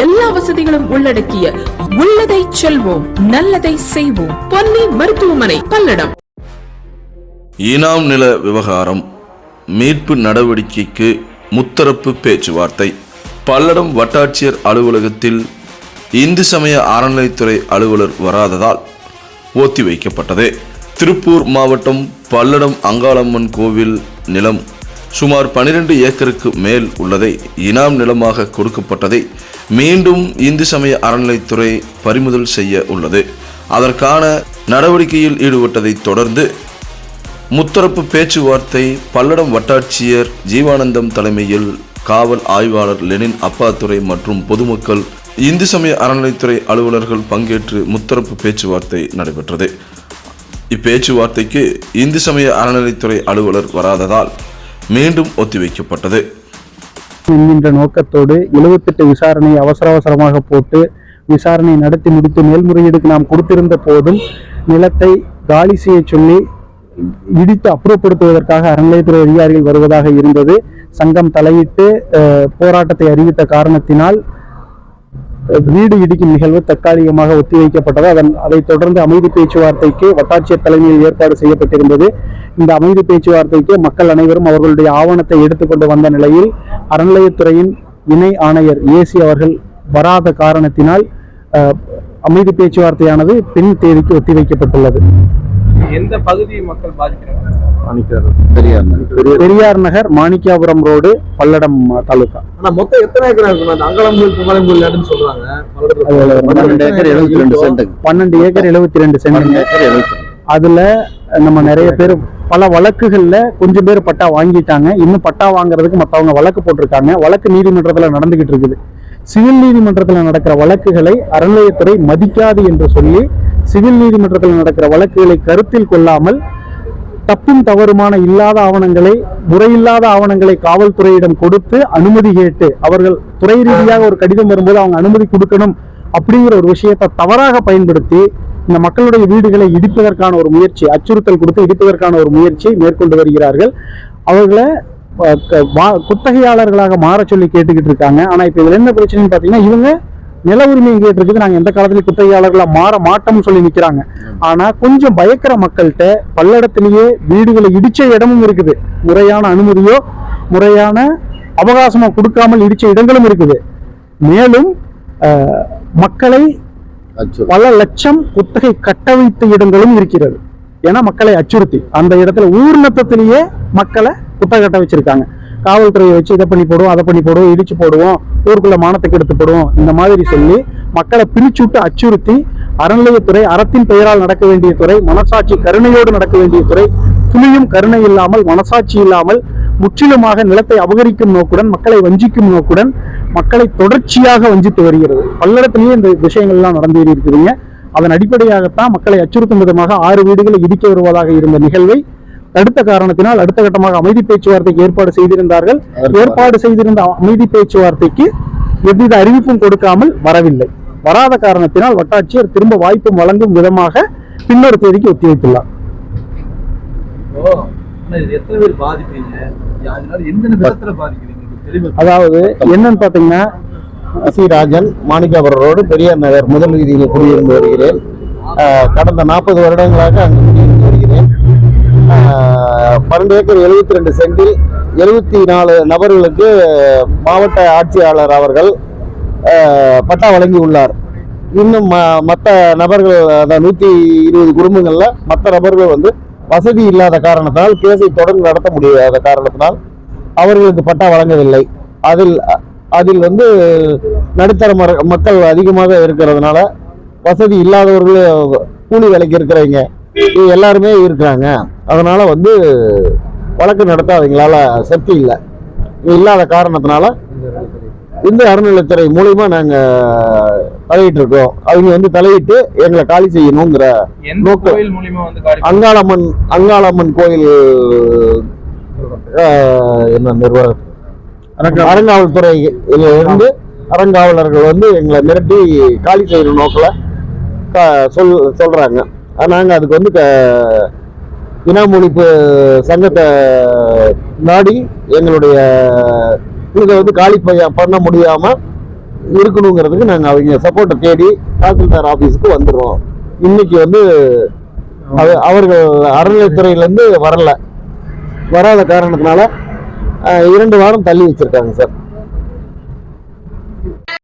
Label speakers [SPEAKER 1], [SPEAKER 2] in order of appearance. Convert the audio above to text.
[SPEAKER 1] எல்லா வசதிகளும் உள்ளடக்கிய உள்ளதை செல்வோம் நல்லதை செய்வோம். பொன்னி மருத்துவமனை பல்லடம்.
[SPEAKER 2] ஈனாம் நில விவகாரம் மீட்பு நடவடிக்கைக்கு முத்தரப்பு பேச்சுவார்த்தை. பல்லடம் வட்டாட்சியர் அலுவலகத்தில் இந்து சமய அறநிலைத்துறை அலுவலர் வராததால் ஒத்தி வைக்கப்பட்டது திருப்பூர் மாவட்டம் பல்லடம் அங்காளம்மன் கோவில் நிலம் சுமார் 12 ஏக்கருக்கு மேல் உள்ளதை இனாம் நிலமாக கொடுக்கப்பட்டதை மீண்டும் இந்து சமய அறநிலைத்துறை பறிமுதல் செய்ய உள்ளது. அதற்கான நடவடிக்கையில் ஈடுபட்டதைத் தொடர்ந்து முத்தரப்பு பேச்சுவார்த்தை பல்லடம் வட்டாட்சியர் ஜீவானந்தம் தலைமையில் காவல் ஆய்வாளர் லெனின் அப்பாத்துறை மற்றும் பொதுமக்கள் இந்து சமய அறநிலைத்துறை அலுவலர்கள் பங்கேற்று முத்தரப்பு பேச்சுவார்த்தை நடைபெற்றது. இப்பேச்சுவார்த்தைக்கு இந்து சமய அறநிலைத்துறை அலுவலர் வராததால் மீண்டும் ஒத்திவைக்கப்பட்டது.
[SPEAKER 3] என்கின்ற நோக்கத்தோடு 78 விசாரணை அவசர அவசரமாக போட்டு விசாரணை நடத்தி முடித்து மேல்முறையீடுக்கு நாம் கொடுத்திருந்த போதும் நிலத்தை காலி செய்ய சொல்லி இடித்து அப்புறப்படுத்துவதற்காக அறநிலையத்துறை அதிகாரிகள் வருவதாக இருந்தது. சங்கம் தலையிட்டு போராட்டத்தை அறிவித்த காரணத்தினால் வீடு இடிக்கும் நிகழ்வு தற்காலிகமாக ஒத்திவைக்கப்பட்டது. அதன் அதைத் தொடர்ந்து அமைதி பேச்சுவார்த்தைக்கு வட்டாட்சியர் தலைமையில் ஏற்பாடு செய்யப்பட்டிருந்தது. இந்த அமைதி பேச்சுவார்த்தைக்கு மக்கள் அனைவரும் அவர்களுடைய ஆவணத்தை எடுத்துக்கொண்டு வந்த நிலையில் அறநிலையத்துறையின் இணை ஆணையர் ஏசி அவர்கள் வராத காரணத்தினால் அமைதி பேச்சுவார்த்தையானது பின் தேதிக்கு ஒத்திவைக்கப்பட்டுள்ளது.
[SPEAKER 4] எந்த பகுதி மக்கள் பாதிக்கிறார்கள்?
[SPEAKER 3] பெரியார் நகர். மாணிக்காபுரம் ரோடு பல்லடம் தாலுகா.
[SPEAKER 4] ஆனா மொத்தம் எத்தனை ஏக்கர் இருக்கு அந்த அங்கலம்பூர் குமரம்பூர் லேண்டுன்னு சொல்றாங்க.
[SPEAKER 3] பன்னெண்டு
[SPEAKER 4] ஏக்கர் எழுபத்தி ரெண்டு சென்ட்
[SPEAKER 3] பன்னெண்டு ஏக்கர் எழுபத்தி ரெண்டு சென்ட் அதுல நம்ம நிறைய பேர் பல வழக்குகள்ல கொஞ்சம் பேர் பட்டா வாங்கிட்டாங்க. இன்னும் பட்டா வாங்குறதுக்கு மத்தவங்க வழக்கு போட்டிருக்காங்க. வழக்கு நீதிமன்றத்துல நடந்துகிட்டு இருக்குது. சிவில் நீதிமன்றத்துல நடக்கிற வழக்குகளை அறநிலையத்துறை மதிக்காது என்று சொல்லி சிவில் நீதிமன்றத்தில் நடக்கிற வழக்குகளை கருத்தில் கொள்ளாமல் தப்பும் தவறுமான இல்லாத ஆவணங்களை முறையில்லாத ஆவணங்களை காவல்துறையிடம் கொடுத்து அனுமதி கேட்டு அவர்கள் துறை ரீதியாக ஒரு கடிதம் வரும்போது அவங்க அனுமதி கொடுக்கணும் அப்படிங்கிற ஒரு விஷயத்தை தவறாக பயன்படுத்தி இந்த மக்களுடைய வீடுகளை இடிப்பதற்கான ஒரு முயற்சி அச்சுறுத்தல் கொடுத்து இடிப்பதற்கான ஒரு முயற்சியை மேற்கொண்டு வருகிறார்கள். அவர்களை குத்தகையாளர்களாக மாற சொல்லி கேட்டுக்கிட்டு இருக்காங்க. ஆனா இப்ப இதுல என்ன பிரச்சனைன்னு பாத்தீங்கன்னா இவங்க நில உரிமை கேட்டிருக்குது நாங்க எந்த காலத்துலயும் குத்தகையாளர்களா மாற மாட்டோம்னு சொல்லி நிக்கிறாங்க. ஆனா கொஞ்சம் பயக்கிற மக்கள்கிட்ட பல்லடத்திலேயே வீடுகளை இடிச்ச இடமும் இருக்குது. முறையான அனுமதியோ முறையான அவகாசமோ கொடுக்காமல் இடிச்ச இடங்களும் இருக்குது. மேலும் மக்களை பல லட்சம் குத்தகை கட்ட வைத்த இடங்களும் இருக்கிறது. ஏன்னா மக்களை அச்சுறுத்தி. அந்த இடத்துல ஊர் நத்தத்திலேயே மக்களை குத்தகை கட்ட வச்சிருக்காங்க. காவல்துறையை வச்சு இதை பண்ணி போடுவோம் அதை பண்ணி போடுவோம் இடிச்சு போடுவோம் ஊருக்குள்ள மானத்துக்கு எடுத்து போடுவோம் இந்த மாதிரி சொல்லி மக்களை பிரிச்சு விட்டு அச்சுறுத்தி அறநிலையத்துறை அறத்தின் பெயரால் நடக்க வேண்டிய துறை மனசாட்சி கருணையோடு நடக்க வேண்டிய துறை துளியும் கருணை இல்லாமல் மனசாட்சி இல்லாமல் முற்றிலுமாக நிலத்தை அபகரிக்கும் நோக்குடன் மக்களை வஞ்சிக்கும் நோக்குடன் மக்களை தொடர்ச்சியாக வஞ்சித்து வருகிறது. பல்லடத்திலேயே இந்த விஷயங்கள் எல்லாம் நடந்தேறி இருக்குதுங்க அதன் அடிப்படையாகத்தான் மக்களை அச்சுறுத்தும் விதமாக ஆறு வீடுகளை இடிக்க வருவதாக இருந்த நிகழ்வை தடுத்த காரணத்தினால் அடுத்த கட்டமாக அமைதி பேச்சுவார்த்தைக்கு ஏற்பாடு செய்திருந்தார்கள். ஏற்பாடு செய்திருந்த அமைதி பேச்சுவார்த்தைக்கு எவ்வித அறிவிப்பும் கொடுக்காமல் வரவில்லை. வராத காரணத்தினால் வட்டாட்சியர் திரும்ப வாய்ப்பு வழங்கும் விதமாக பின்னொரு தேதிக்கு ஒத்திவைத்துள்ளார். அதாவது என்னன்னு பாத்தீங்கன்னா
[SPEAKER 5] சி. ராஜன் மாணிக்காபுரம் ரோடு பெரியார் நகர் முதல் வீதியில் குடியிருந்து வருகிறேன். கடந்த நாற்பது வருடங்களாக அங்கு பன்னெண்டு ஏக்கர் எழுபத்தி ரெண்டு சென்டில் எழுபத்தி நாலு நபர்களுக்கு மாவட்ட ஆட்சியாளர் அவர்கள் பட்டா வழங்கி உள்ளார் இன்னும் மற்ற நபர்கள் அதாவது நூற்றி இருபது குடும்பங்களில் மற்ற நபர்கள் வந்து வசதி இல்லாத காரணத்தினால் கேஸை தொடர்ந்து நடத்த முடியாத காரணத்தினால் அவர்களுக்கு பட்டா வழங்கவில்லை. அதில் அதில் வந்து நடுத்தர மக்கள் அதிகமாக இருக்கிறதுனால வசதி இல்லாதவர்கள் கூலி வேலைக்கு இருக்கிறவங்க எல்லாருமே இருக்கிறாங்க. அதனால வந்து வழக்கு நடத்த அவங்களால சக்தி இல்லை. இது இல்லாத காரணத்தினால இந்த அறநிலைத்துறை மூலியமா நாங்க தலையிட்டு இருக்கோம் அவங்க வந்து தலையிட்டு எங்களை காலி செய்யணுங்கிற நோக்கம். அங்காளம்மன் அங்காளம்மன் கோயில் என்ன நிர்வாகம்? அறங்காவல்துறை இருந்து அறங்காவலர்கள் வந்து எங்களை மிரட்டி காலி செய்யற நோக்கில் சொல் சொல்றாங்க. ஆனா, நாங்க அதுக்கு வந்து க- சங்கத்தை நாடி எங்களுடைய இதை வந்து காலி பண்ண முடியாம இருக்கணுங்கிறதுக்கு நாங்கள் அவங்க சப்போர்ட்டை தேடி தாசில்தார் ஆஃபீஸுக்கு வந்துடுறோம். இன்னைக்கு வந்து அது அவர்கள் அறநிலைத்துறையிலேருந்து வரல. வராத காரணத்தினால இரண்டு வாரம் தள்ளி வச்சிருக்காங்க சார்.